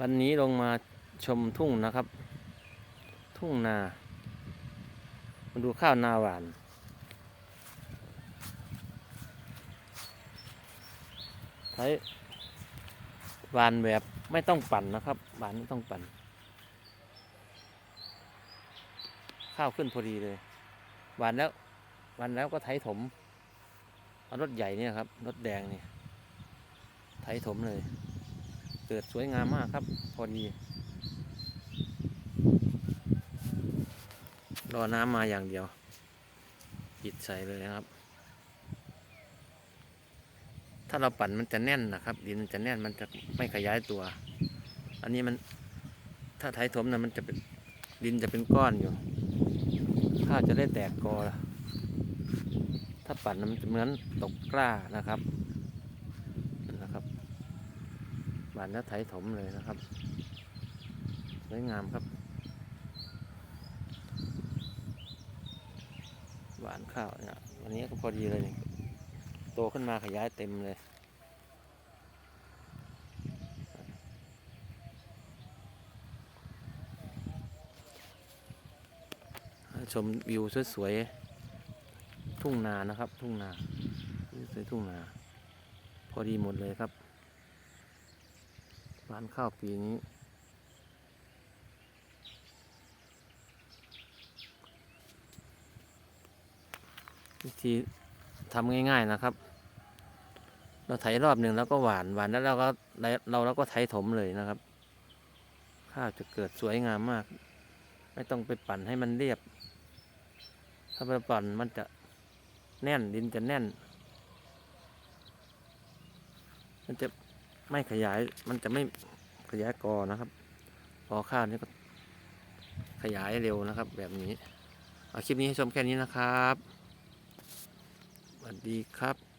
วันนี้ลงมาชมทุ่งนะครับ ทุ่งนามาดูข้าวนาหวาน ใช้หวานแบบไม่ต้องปั่นนะครับหวานไม่ต้องปั่น ข้าวขึ้นพอดีเลยหวานแล้วหวานแล้วก็ไถถมเอารถใหญ่เนี่ยครับรถแดงเนี่ยไถถมเลย เกิดสวยงามมากครับ พอดี รอน้ำมาอย่างเดียว ปิดใส่เลยนะครับ ถ้าเราปั่นมันจะแน่นนะครับ ดินมันจะแน่นมันจะไม่ขยายตัว อันนี้มันถ้าไถถมนะมันจะเป็นดินจะเป็นก้อนอยู่ข้าวจะได้แตกกอถ้าปั่นนะมันจะเหมือนตกกล้านะครับ บานแล้วไถถมเลยนะครับ สวยงามครับ หวานข้าวเนี่ยวันนี้ก็พอดีเลย โตขึ้นมาขยายเต็มเลย ชมวิวสวยๆ ทุ่งนานะครับ ทุ่งนาสวยๆทุ่งนา พอดีหมดเลยครับ ร้านข้าวปีนี้ วิธีทำง่ายๆนะครับ เราไถรอบหนึ่งแล้วก็หวานหวานแล้วเราก็เราเราก็ไถถมเลยนะครับ ข้าวจะเกิดสวยงามมาก ไม่ต้องไปปั่นให้มันเรียบ ถ้าไปปั่นมันจะแน่นดินจะแน่น มันจะ ไม่ขยายมันจะไม่ขยายกอนะครับพอข้าวนี่ก็ขยายเร็วนะครับ แบบนี้ เอาคลิปนี้ให้ชมแค่นี้นะครับสวัสดีครับ